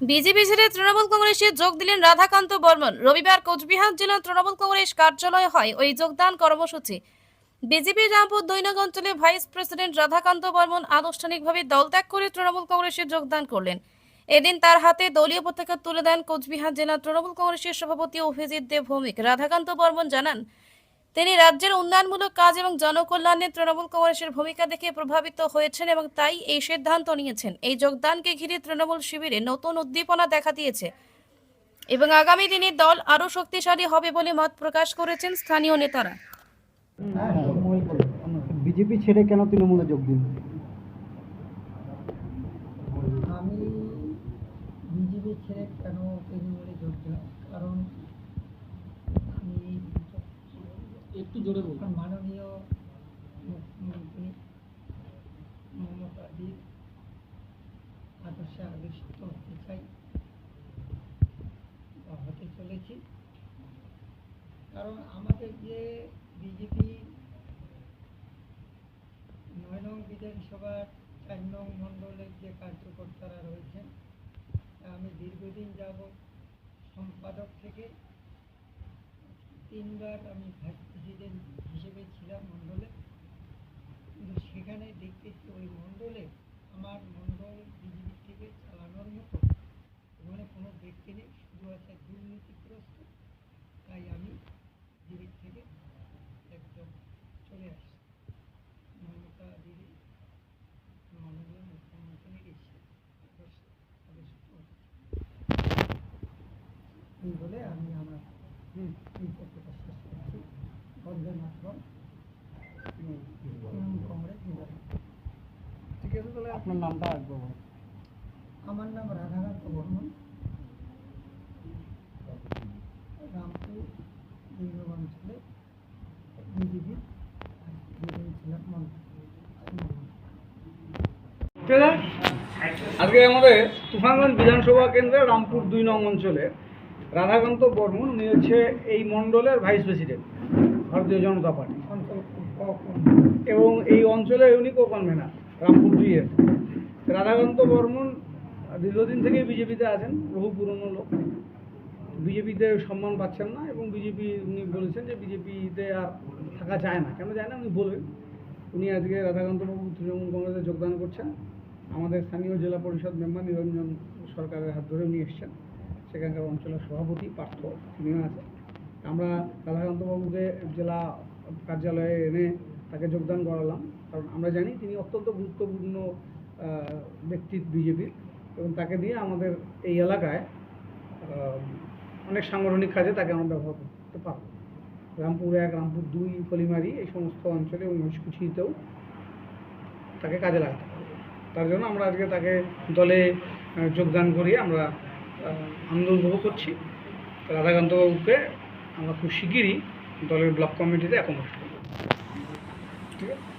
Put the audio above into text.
BJP ছেড়ে তৃণমূল কংগ্রেসে যোগ দিলেন রাধাকান্ত বর্মন। রবিবার কোচবিহার জেলা তৃণমূল কংগ্রেস কার্যালয়ে হয় ওই যোগদান কর্মসূচি। বিজেপি রামপুর দৈনক অঞ্চলে ভাইস প্রেসিডেন্ট রাধাকান্ত বর্মন আনুষ্ঠানিকভাবে দল ত্যাগ করে তৃণমূল কংগ্রেসে যোগদান করলেন। এদিন তার হাতে দলীয় পতাকা তুলে দেন কোচবিহার জেলা তৃণমূল কংগ্রেসের সভাপতি অভিজিৎ দেব ভৌমিক। রাধাকান্ত বর্মন জানান তিনি রাজ্যের উন্নয়নমূলক কাজ এবং জনকল্যাণে তৃণমূল কংগ্রেসের ভূমিকা দেখে প্রভাবিত হয়েছেন এবং তাই এই সিদ্ধান্ত নিয়েছেন। এই যোগদানকে ঘিরে তৃণমূল শিবিরে নতুন উদ্দীপনা দেখা দিয়েছে এবং আগামী দিনে দল আরও শক্তিশালী হবে বলে মত প্রকাশ করেছেন স্থানীয় নেতারা। বিজেপি ছেড়ে কেন তৃণমূলে যোগ দিন আমি বিজেপি ছেড়ে কেন তৃণমূলে যোগ দিলাম? কারণ আমি একটু জোরে বলুন। মাননীয় মুখ্যমন্ত্রী মমতাদির আদর্শে আবিষ্ট হতে চাই বা হতে চলেছি। কারণ আমাদের যে বিজেপি নয় নং বিধানসভার চার নং মণ্ডলের যে কার্যকর্তারা রয়েছেন, আমি দীর্ঘদিন যাবৎ সম্পাদক থেকে তিনবার আমি ভাইস প্রেসিডেন্ট হিসেবে ছিলাম মণ্ডলে, কিন্তু সেখানে দেখতেছি ওই মণ্ডলে আমার মণ্ডল বিজেপি থেকে চালানোর মতো ওখানে কোনো ব্যক্তি নেই, শুধু আছে দুর্নীতিগ্রস্ত। তাই আমি বিজেপি থেকে একদম চলে আসি মমতা দিদি মাননীয় আদর্শ এই বলে আমি আমার এই বক্তব্য শেষ করছি বন্দে মাতরম তৃণমূল কংগ্রেস নির্বাচন ঠিক আছে তাহলে আপনার নামটা বলুন। আমার নাম রাধাকান্ত বর্মন। রামপুর দুর্গ অঞ্চলে বিজেপির ছিলাম আজকে আমাদের তুফানগঞ্জ বিধানসভা কেন্দ্রে রামপুর দুই নং অঞ্চলে রাধাকান্ত বর্মন উনি হচ্ছে এই মণ্ডলের ভাইস প্রেসিডেন্ট ভারতীয় জনতা পার্টি। অঞ্চল এবং এই অঞ্চলের উনি কনভেনার রামপুর দুইয়ের রাধাকান্ত বর্মন দীর্ঘদিন থেকেই বিজেপিতে আছেন, বহু পুরনো লোক। বিজেপিতে সম্মান পাচ্ছেন না এবং বিজেপি উনি বলেছেন যে বিজেপিতে আর থাকা যায় না। কেন যায় না? উনি বলবেন। উনি আজকে রাধাকান্তবাবু, তৃণমূল কংগ্রেসে যোগদান করছেন। আমাদের স্থানীয় জেলা পরিষদ মেম্বার নিরঞ্জন সরকারের হাত ধরে উনি এসছেন। সেখানকার অঞ্চলের সভাপতি, পার্থ, তিনিও আছেন। আমরা রাধাকান্তবাবুকে জেলা কার্যালয়ে এনে তাকে যোগদান করালাম। কারণ আমরা জানি তিনি অত্যন্ত গুরুত্বপূর্ণ আহ, ব্যক্তিত্ব বিজেপির এবং তাকে দিয়ে আমাদের এই এলাকায় অনেক সাংগঠনিক কাজে তাকে আমরা ব্যবহার করতে পারব। রামপুর এক রামপুর দুই কলিমারি এই সমস্ত অঞ্চলে এবং মহিষকুচিতেও তাকে কাজে লাগাতে পারব। তার জন্য আমরা আজকে তাকে দলে যোগদান করিয়ে আমরা আনন্দ উপভোগ করছি। রাধাকান্তবাবুকে আমরা খুব শিগগিরই দলের ব্লক কমিটিতে অ্যাকোমোডেট Okay.